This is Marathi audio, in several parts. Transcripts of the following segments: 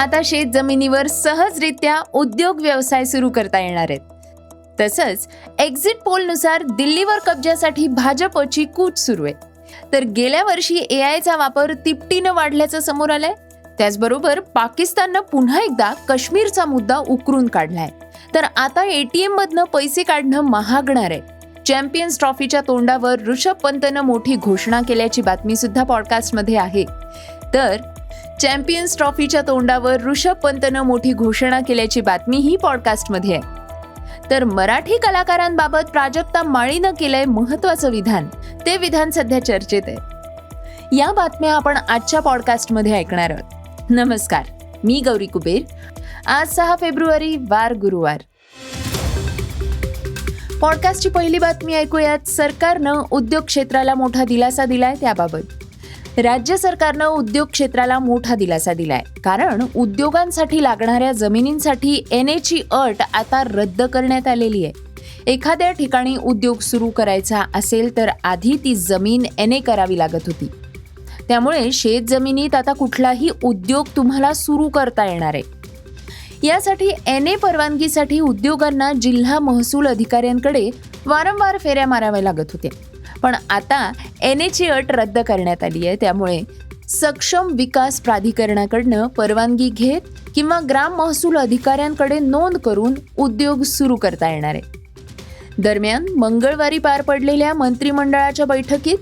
आता शेत जमिनीवर सहजरित्या उद्योग व्यवसाय सुरू करता येणार आहेत. तसंच एक्झिट पोलनुसार दिल्लीवर कब्जासाठी भाजपची कूच सुरू आहे. तर गेल्या वर्षी ए आयचा वापर तिपटीनं वाढल्याचं समोर आलंय. त्याचबरोबर पाकिस्ताननं पुन्हा एकदा काश्मीरचा मुद्दा उकरून काढलाय. तर आता एटीएम मधनं पैसे काढणं महागणार आहे. चॅम्पियन्स ट्रॉफीच्या तोंडावर ऋषभ पंतनं मोठी घोषणा केल्याची बातमी सुद्धा पॉडकास्टमध्ये आहे. तर चॅम्पियन्स ट्रॉफीच्या तोंडावर ऋषभ पंतनं मोठी घोषणा केल्याची बातमी ही पॉडकास्टमध्ये आहे. तर मराठी कलाकारांबाबत प्राजक्ता माळीनं केलंय महत्वाचं विधान ते विधान सध्या चर्चेत आहे. या बातम्या आपण आजच्या पॉडकास्टमध्ये ऐकणार आहोत. नमस्कार मी गौरी कुबेर. आज सहा फेब्रुवारी वार गुरुवार. पॉडकास्टची पहिली बातमी ऐकूयात. सरकारनं उद्योग क्षेत्राला मोठा दिलासा दिलाय त्याबाबत. राज्य सरकारनं उद्योग क्षेत्राला मोठा दिलासा दिलाय. कारण उद्योगांसाठी लागणाऱ्या जमिनींसाठी एन एची अट आता रद्द करण्यात आलेली आहे. एखाद्या ठिकाणी उद्योग सुरू करायचा असेल तर आधी ती जमीन एन ए करावी लागत होती. त्यामुळे शेत जमिनीत आता कुठलाही उद्योग तुम्हाला सुरू करता येणार आहे. यासाठी एन ए परवानगीसाठी उद्योगांना जिल्हा महसूल अधिकाऱ्यांकडे वारंवार फेऱ्या माराव्या लागत होत्या. पण आता एन एची अट रद्द करण्यात आली आहे. त्यामुळे सक्षम विकास प्राधिकरणाकडनं परवानगी घेत किंवा ग्राम महसूल अधिकाऱ्यांकडे नोंद करून उद्योग सुरू करता येणार आहे. दरम्यान मंगळवारी पार पडलेल्या मंत्रिमंडळाच्या बैठकीत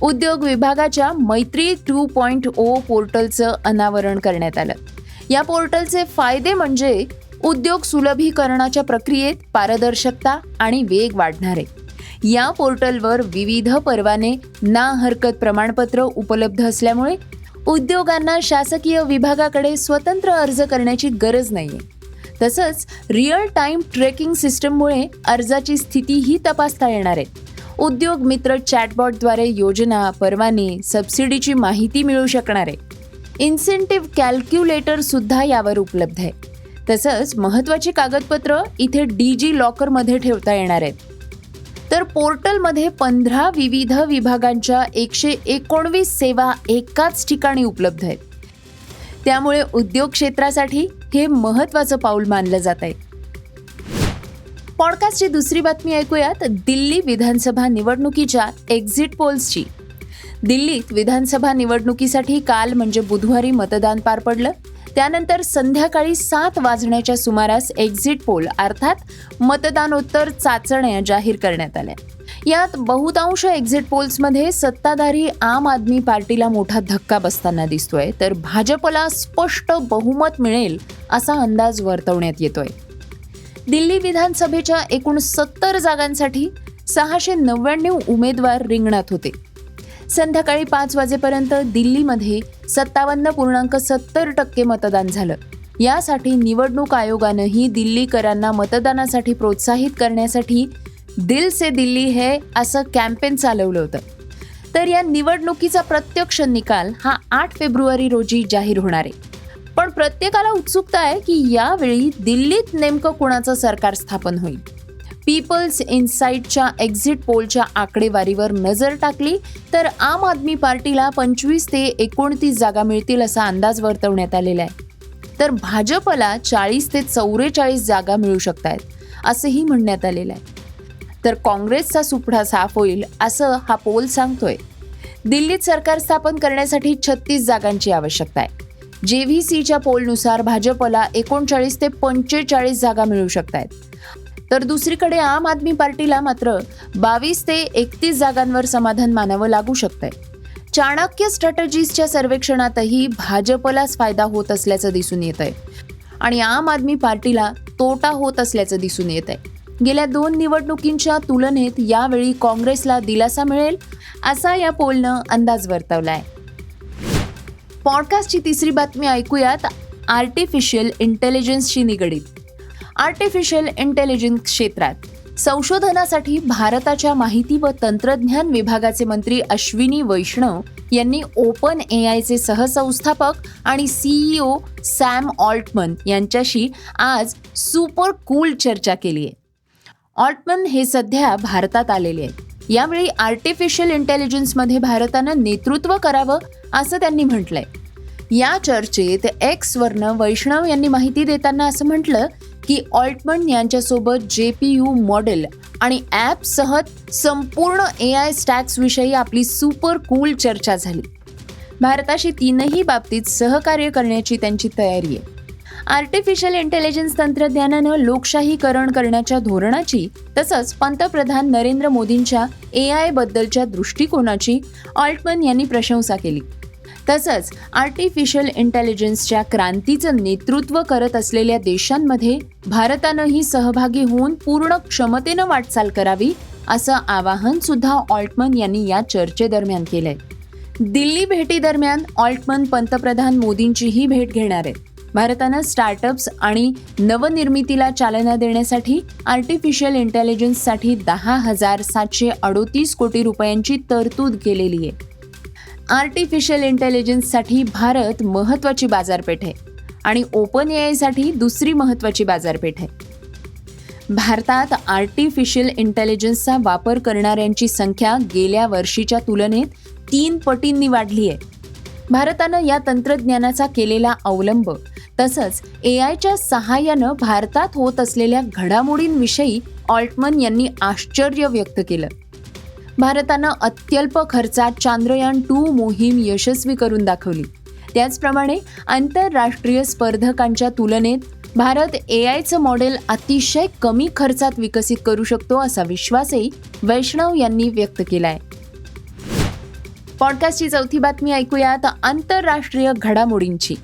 उद्योग विभागाच्या मैत्री टू पॉईंट ओ पोर्टलचं अनावरण करण्यात आलं. या पोर्टलचे फायदे म्हणजे उद्योग सुलभीकरणाच्या प्रक्रियेत पारदर्शकता आणि वेग वाढणार आहे. या पोर्टलवर विविध परवाने ना हरकत प्रमाणपत्र उपलब्ध असल्यामुळे उद्योगांना शासकीय विभागाकडे स्वतंत्र अर्ज करण्याची गरज नाहीये. तसंच रिअल टाइम ट्रेकिंग सिस्टममुळे अर्जाची स्थितीही तपासता येणार आहे. उद्योग मित्र चॅटबॉटद्वारे योजना परवाने सबसिडीची माहिती मिळू शकणार आहे. इन्सेंटिव्ह कॅल्क्युलेटर सुद्धा यावर उपलब्ध आहे. तसंच महत्वाची कागदपत्र इथे डी जी लॉकरमध्ये ठेवता येणार आहेत. तर पोर्टलमध्ये पंधरा विविध विभागांच्या एकशे एकोणवीस सेवा एकाच ठिकाणी उपलब्ध आहेत. त्यामुळे उद्योग क्षेत्रासाठी हे महत्वाचं पाऊल मानलं जात आहे. पॉडकास्टची दुसरी बातमी ऐकूयात. दिल्ली विधानसभा निवडणुकीच्या एक्झिट पोल्सची दिल्लीत विधानसभा निवडणुकीसाठी काल म्हणजे बुधवारी मतदान पार पडलं. त्यानंतर संध्याकाळी सात वाजण्याच्या सुमारास एक्झिट पोल अर्थात मतदानोत्तर चाचण्या जाहीर करण्यात आल्या. यात बहुतांश एक्झिट पोल्समध्ये सत्ताधारी आम आदमी पार्टीला मोठा धक्का बसताना दिसतोय तर भाजपला स्पष्ट बहुमत मिळेल असा अंदाज वर्तवण्यात येतोय. दिल्ली विधानसभेच्या एकूण सत्तर जागांसाठी सहाशे नव्याण्णव उमेदवार रिंगणात होते. संध्याकाळी पाच वाजेपर्यंत दिल्लीमध्ये सत्तावन्न पूर्णांक सत्तर टक्के मतदान झालं. यासाठी निवडणूक आयोगानंही दिल्लीकरांना मतदानासाठी प्रोत्साहित करण्यासाठी दिल से दिल्ली हे असं कॅम्पेन चालवलं होतं. तर या निवडणुकीचा प्रत्यक्ष निकाल हा आठ फेब्रुवारी रोजी जाहीर होणार आहे. पण प्रत्येकाला उत्सुकता आहे की यावेळी दिल्लीत नेमकं कुणाचं सरकार स्थापन होईल. पीपल्स इन्साईटच्या एक्झिट पोलच्या आकडेवारीवर नजर टाकली तर आम आदमी पार्टीला पंचवीस ते एकोणतीस जागा मिळतील असा अंदाज वर्तवण्यात आलेला आहे. तर भाजपला चाळीस ते चौवेचाळीस जागा मिळू शकत आहेत असंही म्हणण्यात आलेलं आहे. तर काँग्रेसचा सुपडा साफ होईल असं हा पोल सांगतोय. दिल्लीत सरकार स्थापन करण्यासाठी छत्तीस जागांची आवश्यकता आहे. जे व्ही सीच्या पोलनुसार भाजपला एकोणचाळीस ते पंचेचाळीस जागा मिळू शकत आहेत तर दुसरीकडे आम आदमी पार्टीला मात्र बावीस ते एकतीस जागांवर समाधान मानावं लागू शकतंय. चाणक्य स्ट्रॅटजीजच्या सर्वेक्षणातही भाजपलाच फायदा होत असल्याचं दिसून येत आहे आणि आम आदमी पार्टीला तोटा होत असल्याचं दिसून येत आहे गेल्या दोन निवडणुकींच्या तुलनेत यावेळी काँग्रेसला दिलासा मिळेल असा या पोलनं अंदाज वर्तवलाय. पॉडकास्टची तिसरी बातमी ऐकूयात. आर्टिफिशियल इंटेलिजन्सशी निगडीत. आर्टिफिशियल इंटेलिजन्स क्षेत्रात. संशोधनासाठी भारताच्या माहिती व तंत्रज्ञान विभागाचे मंत्री अश्विनी वैष्णव यांनी ओपन ए आयचे सहसंस्थापक आणि सीईओ सॅम ऑल्टमन यांच्याशी आज सुपर कूल चर्चा केली आहे. ऑल्टमन हे सध्या भारतात आलेले आहेत. यावेळी आर्टिफिशियल इंटेलिजन्समध्ये भारतानं नेतृत्व करावं असं त्यांनी म्हटलंय. या चर्चेत एक्सवरनं वैष्णव यांनी माहिती देताना असं म्हटलं की ऑल्टमन यांच्यासोबत जे पी यू मॉडेल आणि ॲपसह संपूर्ण ए आय स्टॅक्सविषयी आपली सुपर कूल चर्चा झाली. भारताशी तीनही बाबतीत सहकार्य करण्याची त्यांची तयारी आहे. आर्टिफिशियल इंटेलिजन्स तंत्रज्ञानानं लोकशाहीकरण करण्याच्या धोरणाची तसंच पंतप्रधान नरेंद्र मोदींच्या ए आयबद्दलच्या दृष्टिकोनाची ऑल्टमन यांनी प्रशंसा केली. तसंच आर्टिफिशियल इंटेलिजन्सच्या क्रांतीचं नेतृत्व करत असलेल्या देशांमध्ये भारतानंही सहभागी होऊन पूर्ण क्षमतेनं वाटचाल करावी असं आवाहन सुद्धा ऑल्टमन यांनी या चर्चेदरम्यान केलंय. दिल्ली भेटीदरम्यान ऑल्टमन पंतप्रधान मोदींचीही भेट घेणार आहेत. भारतानं स्टार्टअप्स आणि नवनिर्मितीला चालना देण्यासाठी आर्टिफिशियल इंटेलिजन्ससाठी दहा हजार सातशे अडोतीस कोटी रुपयांची तरतूद केलेली आहे. आर्टिफिशियल इंटेलिजन्ससाठी भारत महत्त्वाची बाजारपेठ आहे आणि ओपन ए आयसाठी दुसरी महत्त्वाची बाजारपेठ आहे. भारतात आर्टिफिशियल इंटेलिजन्सचा वापर करणाऱ्यांची संख्या गेल्या वर्षीच्या तुलनेत तीन पटींनी वाढली आहे. भारतानं या तंत्रज्ञानाचा केलेला अवलंब तसंच ए आयच्या सहाय्यानं भारतात होत असलेल्या घडामोडींविषयी ऑल्टमन यांनी आश्चर्य व्यक्त केलं. भारतानं अत्यल्प खर्चात चांद्रयान टू मोहीम यशस्वी करून दाखवली. त्याचप्रमाणे आंतरराष्ट्रीय स्पर्धकांच्या तुलनेत भारत ए आयचं मॉडेल अतिशय कमी खर्चात विकसित करू शकतो असा विश्वासही वैष्णव यांनी व्यक्त केलाय. पॉडकास्टची चौथी बातमी ऐकूयात आंतरराष्ट्रीय घडामोडींची.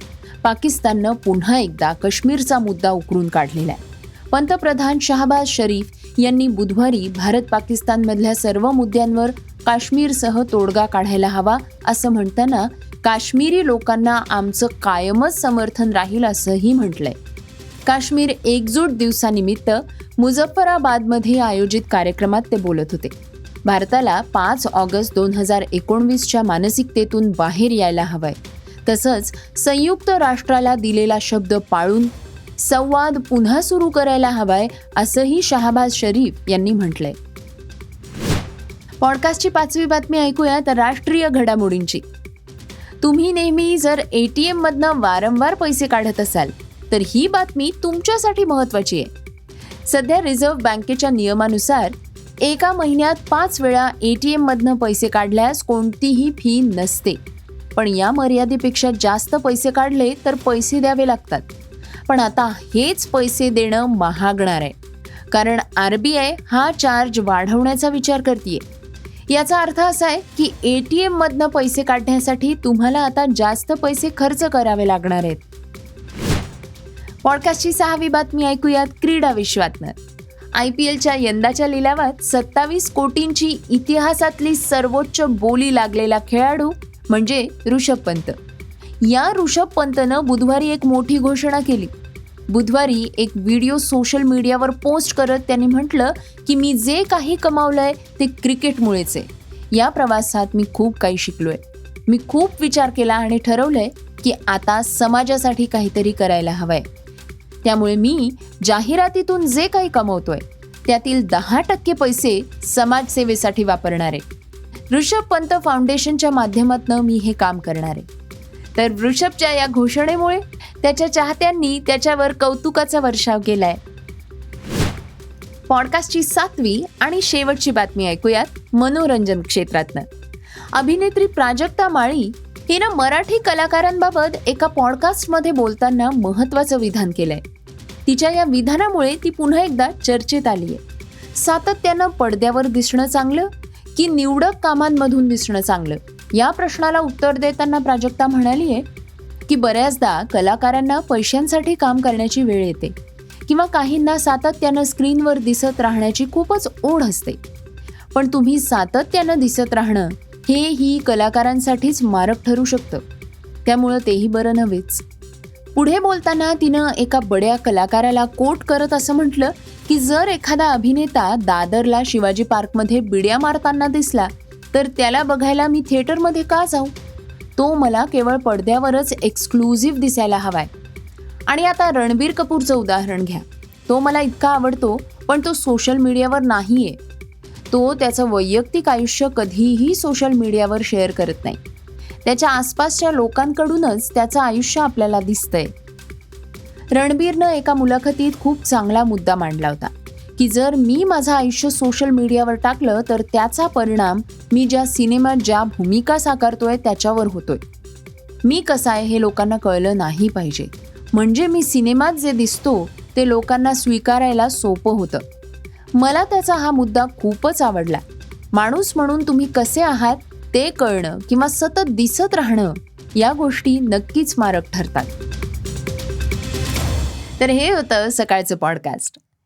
पाकिस्ताननं पुन्हा एकदा काश्मीरचा मुद्दा उकरून काढलेला आहे. पंतप्रधान शहबाज शरीफ यांनी बुधवारी भारत पाकिस्तानमधल्या सर्व मुद्द्यांवर काश्मीरसह तोडगा काढायला हवा असं म्हणताना काश्मीरी लोकांना आमचं कायमच समर्थन राहील असंही म्हटलंय. काश्मीर एकजूट दिवसानिमित्त मुझफ्फराबादमध्ये आयोजित कार्यक्रमात ते बोलत होते. भारताला पाच ऑगस्ट दोन हजार एकोणवीसच्या मानसिकतेतून बाहेर यायला हवंय. तसंच संयुक्त राष्ट्राला दिलेला शब्द पाळून संवाद पुन्हा सुरू करायला हवाय असंही शहाबाज शरीफ यांनी म्हटलंय. पॉडकास्टची पाचवी बातमी ऐकूया तर राष्ट्रीय घडामोडींची. तुम्ही नेहमी जर ए टी एम मधनं वारंवार पैसे काढत असाल तर ही बातमी तुमच्यासाठी महत्वाची आहे. सध्या रिझर्व्ह बँकेच्या नियमानुसार एका महिन्यात पाच वेळा ए टी एम मधनं पैसे काढल्यास कोणतीही फी नसते. पण या मर्यादेपेक्षा जास्त पैसे काढले तर पैसे द्यावे लागतात. पण आता हेच पैसे देणं महागणार आहे. कारण आर बी आय हा चार्ज वाढवण्याचा विचार करते याचा अर्थ असा आहे की ए टी एममधनं पैसे काढण्यासाठी तुम्हाला आता जास्त पैसे खर्च करावे लागणार आहेत. पॉडकास्टची सहावी बातमी ऐकूयात क्रीडा विश्वातनं. आय पी एलच्या यंदाच्या लिलावात सत्तावीस कोटींची इतिहासातली सर्वोच्च बोली लागलेला खेळाडू म्हणजे ऋषभ पंत. या ऋषभ पंतनं बुधवारी एक मोठी घोषणा केली. बुधवारी एक व्हिडिओ सोशल मीडियावर पोस्ट करत त्यांनी म्हटलं की मी जे काही कमावलंय ते क्रिकेटमुळेच आहे. या प्रवासात मी खूप काही शिकलोय. मी खूप विचार केला आणि ठरवलंय की आता समाजासाठी काहीतरी करायला हवंय. त्यामुळे मी जाहिरातीतून जे काही कमवतोय त्यातील दहा टक्के पैसे समाजसेवेसाठी वापरणार आहे. ऋषभ पंत फाउंडेशनच्या माध्यमातून मी हे काम करणार आहे. तर ऋषभच्या या घोषणेमुळे त्याच्या चाहत्यांनी त्याच्यावर कौतुकाचा वर्षाव केलाय. पॉडकास्टची सातवी आणि शेवटची बातमी ऐकूयात मनोरंजन क्षेत्रातनं. अभिनेत्री प्राजक्ता माळी हिनं मराठी कलाकारांबाबत एका पॉडकास्टमध्ये बोलताना महत्वाचं विधान केलंय. तिच्या या विधानामुळे ती पुन्हा एकदा चर्चेत आली आहे सातत्यानं पडद्यावर दिसणं चांगलं की निवडक कामांमधून दिसणं चांगलं? या प्रश्नाला उत्तर देताना प्राजक्ता म्हणाली आहे की बऱ्याचदा कलाकारांना पैशांसाठी काम करण्याची वेळ येते किंवा काहींना सातत्यानं स्क्रीनवर दिसत राहण्याची खूपच ओढ असते. पण तुम्ही सातत्यानं दिसत राहणं हे ही कलाकारांसाठीच मारक ठरू शकतं. त्यामुळं तेही बरं नव्हेच. पुढे बोलताना तिनं एका बड्या कलाकाराला कोट करत असं म्हटलं की जर एखादा अभिनेता दादरला शिवाजी पार्कमध्ये बिड्या मारताना दिसला तर त्याला बघायला मी थिएटरमध्ये का जाऊ? तो मला केवळ पडद्यावरच एक्सक्लुझिव्ह दिसायला हवाय. आणि आता रणबीर कपूरचं उदाहरण घ्या. तो मला इतका आवडतो पण तो सोशल मीडियावर नाही आहे तो त्याचं वैयक्तिक आयुष्य कधीही सोशल मीडियावर शेअर करत नाही. त्याच्या आसपासच्या लोकांकडूनच त्याचं आयुष्य आपल्याला दिसतंय. रणबीरनं एका मुलाखतीत खूप चांगला मुद्दा मांडला होता. की जर मी माझं आयुष्य सोशल मीडियावर टाकलं तर त्याचा परिणाम मी ज्या सिनेमात ज्या भूमिका साकारतोय त्याच्यावर होतोय. मी कसा आहे हे लोकांना कळलं नाही पाहिजे. म्हणजे मी सिनेमात जे दिसतो ते लोकांना स्वीकारायला सोपं होतं. मला त्याचा हा मुद्दा खूपच आवडला. माणूस म्हणून तुम्ही कसे आहात ते कळणं किंवा सतत दिसत राहणं या गोष्टी नक्कीच मारक ठरतात. तर हे होतं सकाळचं पॉडकास्ट